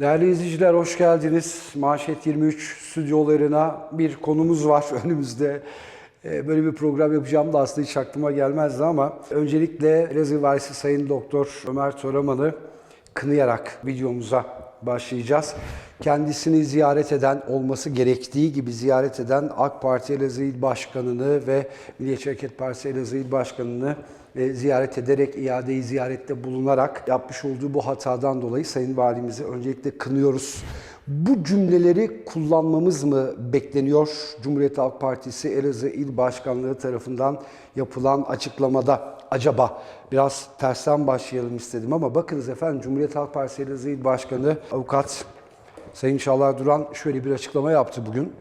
Değerli izleyiciler hoş geldiniz. Manşet 23 stüdyolarına bir konumuz var önümüzde. Ee, Böyle bir program yapacağım da aslında hiç aklıma gelmezdi ama öncelikle Elazığ Valisi Sayın Doktor Ömer Toraman'ı kınayarak videomuza başlayacağız. Kendisini ziyaret eden, olması gerektiği gibi ziyaret eden AK Parti Elazığ İl Başkanı'nı ve Milliyetçi Hareket Partisi Elazığ İl Başkanı'nı e, ziyaret ederek, iadeyi ziyarette bulunarak yapmış olduğu bu hatadan dolayı Sayın Valimizi öncelikle kınıyoruz. Bu cümleleri kullanmamız mı bekleniyor? Cumhuriyet Halk Partisi Elazığ İl Başkanlığı tarafından yapılan açıklamada acaba biraz tersten başlayalım istedim ama bakınız efendim Cumhuriyet Halk Partisi Elazığ İl Başkanı Avukat Sayın Çağlar Duran şöyle bir açıklama yaptı bugün.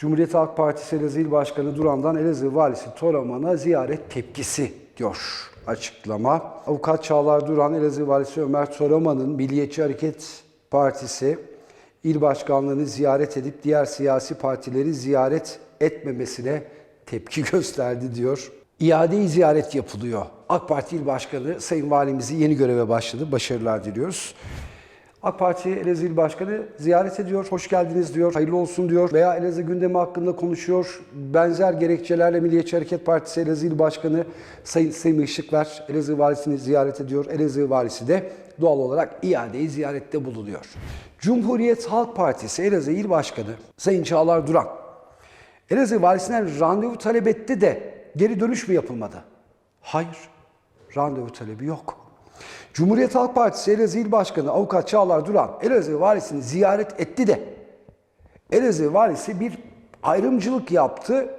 Cumhuriyet Halk Partisi Elazığ İl Başkanı Duran'dan Elazığ Valisi Toraman'a ziyaret tepkisi diyor açıklama. Avukat Çağlar Duran, Elazığ Valisi Ömer Toraman'ın Milliyetçi Hareket Partisi il başkanlığını ziyaret edip diğer siyasi partileri ziyaret etmemesine tepki gösterdi diyor. İade-i ziyaret yapılıyor. AK Parti İl Başkanı Sayın Valimizi yeni göreve başladı. Başarılar diliyoruz. AK Parti Elazığ İl Başkanı ziyaret ediyor, hoş geldiniz diyor, hayırlı olsun diyor veya Elazığ gündemi hakkında konuşuyor. Benzer gerekçelerle Milliyetçi Hareket Partisi Elazığ İl Başkanı Sayın Semih Işıkver Elazığ Valisi'ni ziyaret ediyor. Elazığ Valisi de doğal olarak iadeyi ziyarette bulunuyor. Cumhuriyet Halk Partisi Elazığ İl Başkanı Sayın Çağlar Duran Elazığ Valisi'nden randevu talep etti de geri dönüş mü yapılmadı? Hayır, randevu talebi yok. Cumhuriyet Halk Partisi Elazığ İl Başkanı Avukat Çağlar Duran Elazığ Valisi'ni ziyaret etti de Elazığ Valisi bir ayrımcılık yaptı.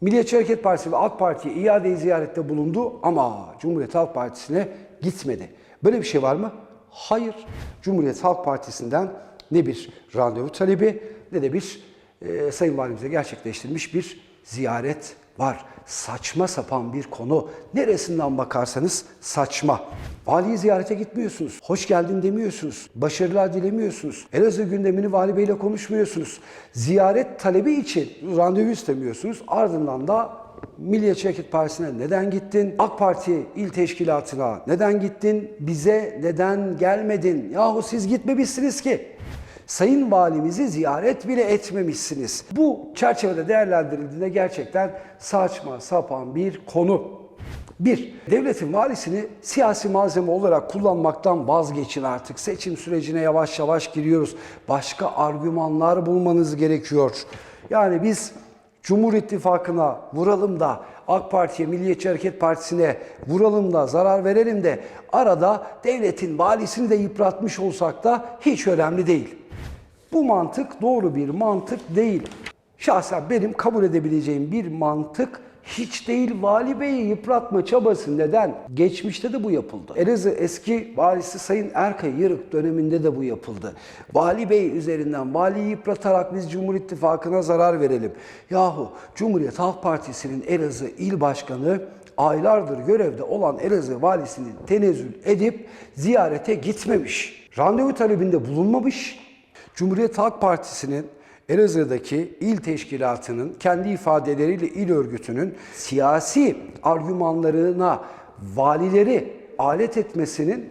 Milliyetçi Hareket Partisi ve AK Parti'ye iade ziyarette bulundu ama Cumhuriyet Halk Partisi'ne gitmedi. Böyle bir şey var mı? Hayır. Cumhuriyet Halk Partisi'nden ne bir randevu talebi ne de bir e, Sayın Valimize gerçekleştirilmiş bir ziyaret var. Saçma sapan bir konu. Neresinden bakarsanız saçma. Valiyi ziyarete gitmiyorsunuz. Hoş geldin demiyorsunuz. Başarılar dilemiyorsunuz. Elazığ gündemini vali beyle konuşmuyorsunuz. Ziyaret talebi için randevu istemiyorsunuz. Ardından da Milliyetçi Hareket Partisi'ne neden gittin? AK Parti il teşkilatına neden gittin? Bize neden gelmedin? Yahu siz gitmemişsiniz ki. Sayın Valimizi ziyaret bile etmemişsiniz. Bu çerçevede değerlendirildiğinde gerçekten saçma sapan bir konu. Bir, devletin valisini siyasi malzeme olarak kullanmaktan vazgeçin artık. Seçim sürecine yavaş yavaş giriyoruz. Başka argümanlar bulmanız gerekiyor. Yani biz Cumhur İttifakı'na vuralım da AK Parti'ye, Milliyetçi Hareket Partisi'ne vuralım da zarar verelim de arada devletin valisini de yıpratmış olsak da hiç önemli değil. Bu mantık doğru bir mantık değil. Şahsen benim kabul edebileceğim bir mantık hiç değil vali beyi yıpratma çabası neden? Geçmişte de bu yapıldı. Elazığ eski valisi Sayın Erkay Yırık döneminde de bu yapıldı. Vali bey üzerinden valiyi yıpratarak biz Cumhur İttifakı'na zarar verelim. Yahu Cumhuriyet Halk Partisi'nin Elazığ il başkanı aylardır görevde olan Elazığ valisini tenezzül edip ziyarete gitmemiş. Randevu talebinde bulunmamış. Cumhuriyet Halk Partisi'nin Elazığ'daki il teşkilatının kendi ifadeleriyle il örgütünün siyasi argümanlarına valileri alet etmesinin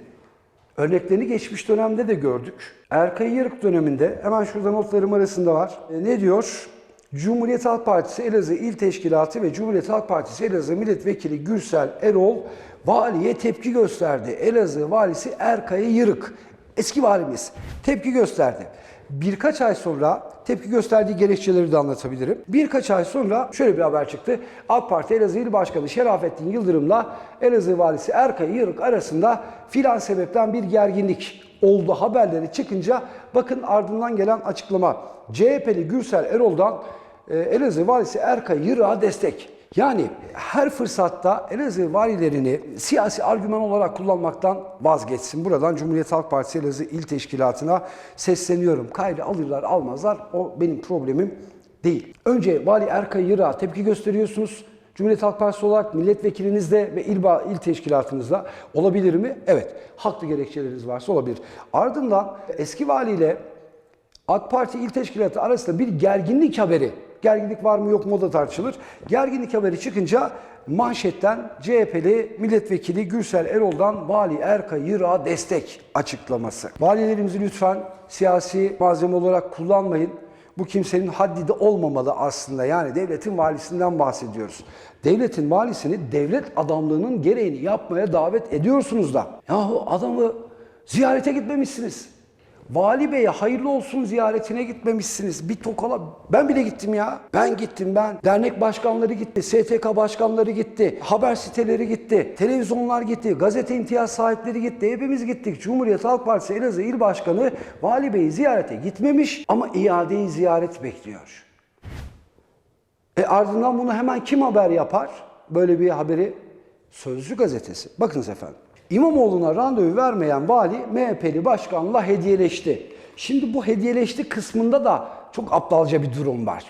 örneklerini geçmiş dönemde de gördük. Erkay Yırık döneminde hemen şurada notlarım arasında var. E, ne diyor? Cumhuriyet Halk Partisi Elazığ İl Teşkilatı ve Cumhuriyet Halk Partisi Elazığ Milletvekili Gürsel Erol valiye tepki gösterdi. Elazığ valisi Erkay Yırık eski valimiz tepki gösterdi. Birkaç ay sonra tepki gösterdiği gerekçeleri de anlatabilirim. Birkaç ay sonra şöyle bir haber çıktı. AK Parti Elazığ İl Başkanı Şerafettin Yıldırım'la Elazığ Valisi Erkay Yırık arasında filan sebepten bir gerginlik oldu haberleri çıkınca bakın ardından gelen açıklama. CHP'li Gürsel Erol'dan e, Elazığ Valisi Erkay Yırık'a destek. Yani her fırsatta Elazığ valilerini siyasi argüman olarak kullanmaktan vazgeçsin. Buradan Cumhuriyet Halk Partisi Elazığ İl Teşkilatı'na sesleniyorum. Kaydı alırlar almazlar o benim problemim değil. Önce Vali Erkay Yırak'a tepki gösteriyorsunuz. Cumhuriyet Halk Partisi olarak milletvekilinizde ve il, il teşkilatınızda olabilir mi? Evet. Haklı gerekçeleriniz varsa olabilir. Ardından eski valiyle AK Parti il teşkilatı arasında bir gerginlik haberi, gerginlik var mı yok mu o da tartışılır. Gerginlik haberi çıkınca manşetten CHP'li milletvekili Gürsel Erol'dan Vali Erkay Yırak'a destek açıklaması. Valilerimizi lütfen siyasi malzeme olarak kullanmayın. Bu kimsenin haddi de olmamalı aslında. Yani devletin valisinden bahsediyoruz. Devletin valisini devlet adamlığının gereğini yapmaya davet ediyorsunuz da. Yahu adamı ziyarete gitmemişsiniz. Vali Bey'e hayırlı olsun ziyaretine gitmemişsiniz. Bir tokala ben bile gittim ya. Ben gittim ben. Dernek başkanları gitti, STK başkanları gitti, haber siteleri gitti, televizyonlar gitti, gazete imtiyaz sahipleri gitti. Hepimiz gittik. Cumhuriyet Halk Partisi Elazığ İl Başkanı Vali Bey'i ziyarete gitmemiş ama iadeyi ziyaret bekliyor. E ardından bunu hemen kim haber yapar? Böyle bir haberi Sözcü gazetesi. Bakınız efendim. İmamoğlu'na randevu vermeyen vali MHP'li başkanla hediyeleşti. Şimdi bu hediyeleşti kısmında da çok aptalca bir durum var.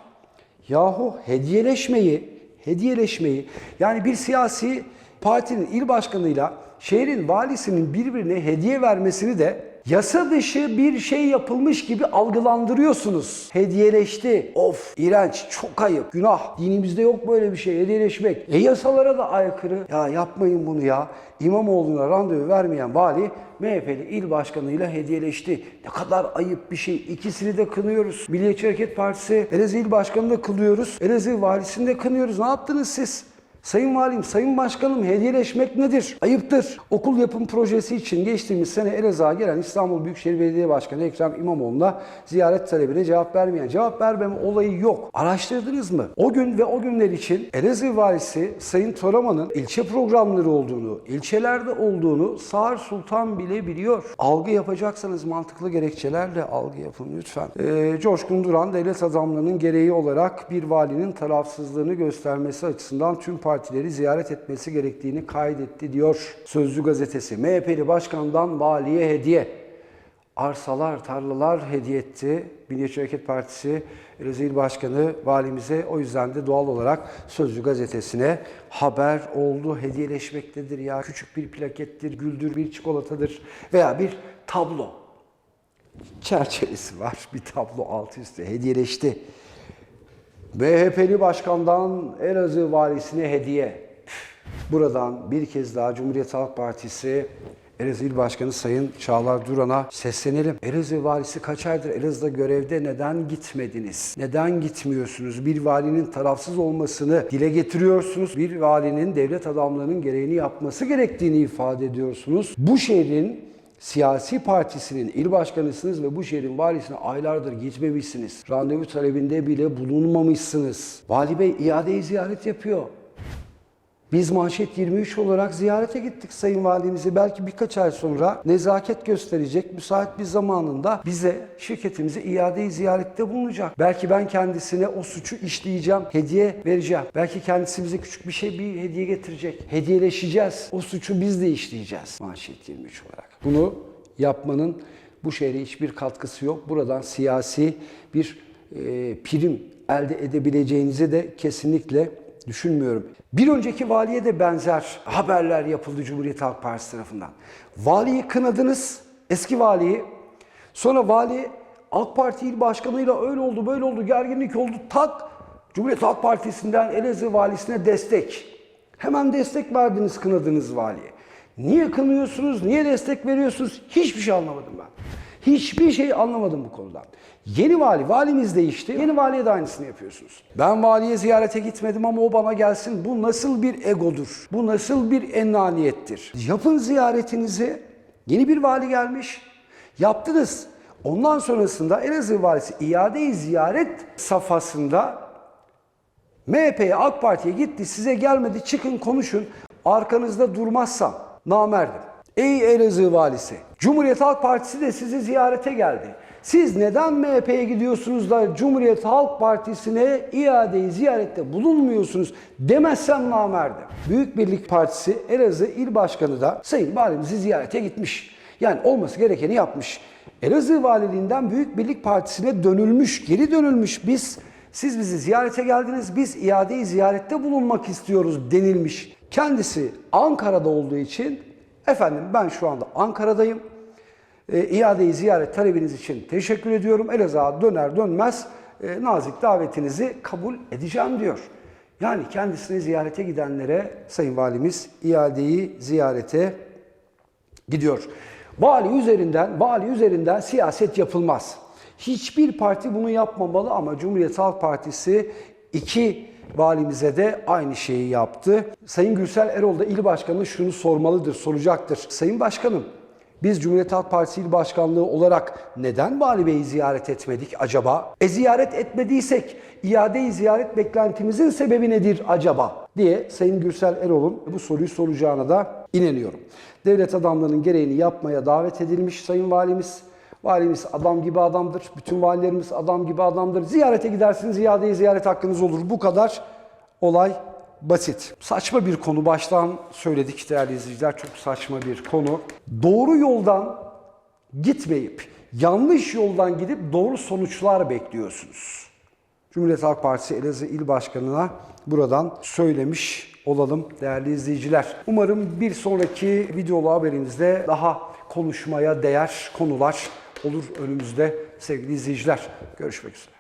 Yahu hediyeleşmeyi, hediyeleşmeyi yani bir siyasi partinin il başkanıyla şehrin valisinin birbirine hediye vermesini de yasa dışı bir şey yapılmış gibi algılandırıyorsunuz. Hediyeleşti. Of iğrenç, çok ayıp, günah. Dinimizde yok böyle bir şey hediyeleşmek. E yasalara da aykırı. Ya yapmayın bunu ya. İmamoğlu'na randevu vermeyen vali MHP'li il başkanıyla hediyeleşti. Ne kadar ayıp bir şey. İkisini de kınıyoruz. Milliyetçi Hareket Partisi Elazığ il başkanını da kınıyoruz. Elazığ valisini de kınıyoruz. Ne yaptınız siz? Sayın Valim, Sayın Başkanım hediyeleşmek nedir? Ayıptır. Okul yapım projesi için geçtiğimiz sene Elazığ'a gelen İstanbul Büyükşehir Belediye Başkanı Ekrem İmamoğlu'na ziyaret talebine cevap vermeyen, cevap vermeme olayı yok. Araştırdınız mı? O gün ve o günler için Elazığ Valisi Sayın Toraman'ın ilçe programları olduğunu, ilçelerde olduğunu Sağır Sultan bile biliyor. Algı yapacaksanız mantıklı gerekçelerle algı yapın lütfen. Ee, Coşkun Duran devlet adamlarının gereği olarak bir valinin tarafsızlığını göstermesi açısından tüm partileri ziyaret etmesi gerektiğini kaydetti diyor Sözcü gazetesi. MHP'li başkandan valiye hediye. Arsalar, tarlalar hediye etti. Milliyetçi Hareket Partisi Elazığ Başkanı valimize o yüzden de doğal olarak Sözcü gazetesine haber oldu. Hediyeleşmektedir ya. Küçük bir plakettir, güldür bir çikolatadır veya bir tablo. Çerçevesi var. Bir tablo altı üstü hediyeleşti. MHP'li başkandan Elazığ valisine hediye. Buradan bir kez daha Cumhuriyet Halk Partisi Elazığ İl Başkanı Sayın Çağlar Duran'a seslenelim. Elazığ valisi kaç aydır Elazığ'da görevde neden gitmediniz? Neden gitmiyorsunuz? Bir valinin tarafsız olmasını dile getiriyorsunuz. Bir valinin devlet adamlarının gereğini yapması gerektiğini ifade ediyorsunuz. Bu şehrin siyasi partisinin il başkanısınız ve bu şehrin valisine aylardır gitmemişsiniz. Randevu talebinde bile bulunmamışsınız. Vali Bey iadeyi ziyaret yapıyor. Biz manşet 23 olarak ziyarete gittik Sayın Valimizi. Belki birkaç ay sonra nezaket gösterecek, müsait bir zamanında bize şirketimize iadeyi ziyarette bulunacak. Belki ben kendisine o suçu işleyeceğim, hediye vereceğim. Belki kendisi bize küçük bir şey, bir hediye getirecek. Hediyeleşeceğiz. O suçu biz de işleyeceğiz manşet 23 olarak. Bunu yapmanın bu şehre hiçbir katkısı yok. Buradan siyasi bir e, prim elde edebileceğinizi de kesinlikle düşünmüyorum. Bir önceki valiye de benzer haberler yapıldı Cumhuriyet Halk Partisi tarafından. Valiyi kınadınız, eski valiyi. Sonra vali AK Parti il başkanıyla öyle oldu, böyle oldu, gerginlik oldu. Tak Cumhuriyet Halk Partisi'nden Elazığ valisine destek. Hemen destek verdiniz, kınadınız valiye. Niye kınıyorsunuz, niye destek veriyorsunuz? Hiçbir şey anlamadım ben. Hiçbir şey anlamadım bu konudan. Yeni vali, valimiz değişti. Yeni valiye de aynısını yapıyorsunuz. Ben valiye ziyarete gitmedim ama o bana gelsin. Bu nasıl bir egodur? Bu nasıl bir enaniyettir? Yapın ziyaretinizi. Yeni bir vali gelmiş. Yaptınız. Ondan sonrasında Elazığ valisi iade-i ziyaret safhasında MHP'ye AK Parti'ye gitti size gelmedi çıkın konuşun arkanızda durmazsam namerdim. Ey Elazığ valisi Cumhuriyet Halk Partisi de sizi ziyarete geldi. Siz neden MHP'ye gidiyorsunuz da Cumhuriyet Halk Partisi'ne iadeyi ziyarette bulunmuyorsunuz demezsem namerdim. Büyük Birlik Partisi Elazığ İl Başkanı da Sayın Valimizi ziyarete gitmiş. Yani olması gerekeni yapmış. Elazığ Valiliğinden Büyük Birlik Partisi'ne dönülmüş, geri dönülmüş. Biz siz bizi ziyarete geldiniz, biz iadeyi ziyarette bulunmak istiyoruz denilmiş. Kendisi Ankara'da olduğu için, efendim ben şu anda Ankara'dayım e, iadeyi ziyaret talebiniz için teşekkür ediyorum. Elazığ'a döner dönmez e, nazik davetinizi kabul edeceğim diyor. Yani kendisini ziyarete gidenlere Sayın Valimiz iadeyi ziyarete gidiyor. Vali üzerinden, vali üzerinden siyaset yapılmaz. Hiçbir parti bunu yapmamalı ama Cumhuriyet Halk Partisi iki valimize de aynı şeyi yaptı. Sayın Gürsel Erol da il başkanı şunu sormalıdır, soracaktır. Sayın Başkanım, biz Cumhuriyet Halk Partisi İl Başkanlığı olarak neden Vali Bey'i ziyaret etmedik acaba? E ziyaret etmediysek iade-i ziyaret beklentimizin sebebi nedir acaba? diye Sayın Gürsel Erol'un bu soruyu soracağına da inanıyorum. Devlet adamlarının gereğini yapmaya davet edilmiş Sayın Valimiz. Valimiz adam gibi adamdır. Bütün valilerimiz adam gibi adamdır. Ziyarete gidersiniz, iade-i ziyaret hakkınız olur. Bu kadar olay basit. Saçma bir konu baştan söyledik değerli izleyiciler. Çok saçma bir konu. Doğru yoldan gitmeyip yanlış yoldan gidip doğru sonuçlar bekliyorsunuz. Cumhuriyet Halk Partisi Elazığ İl Başkanı'na buradan söylemiş olalım değerli izleyiciler. Umarım bir sonraki videolu haberimizde daha konuşmaya değer konular olur önümüzde sevgili izleyiciler. Görüşmek üzere.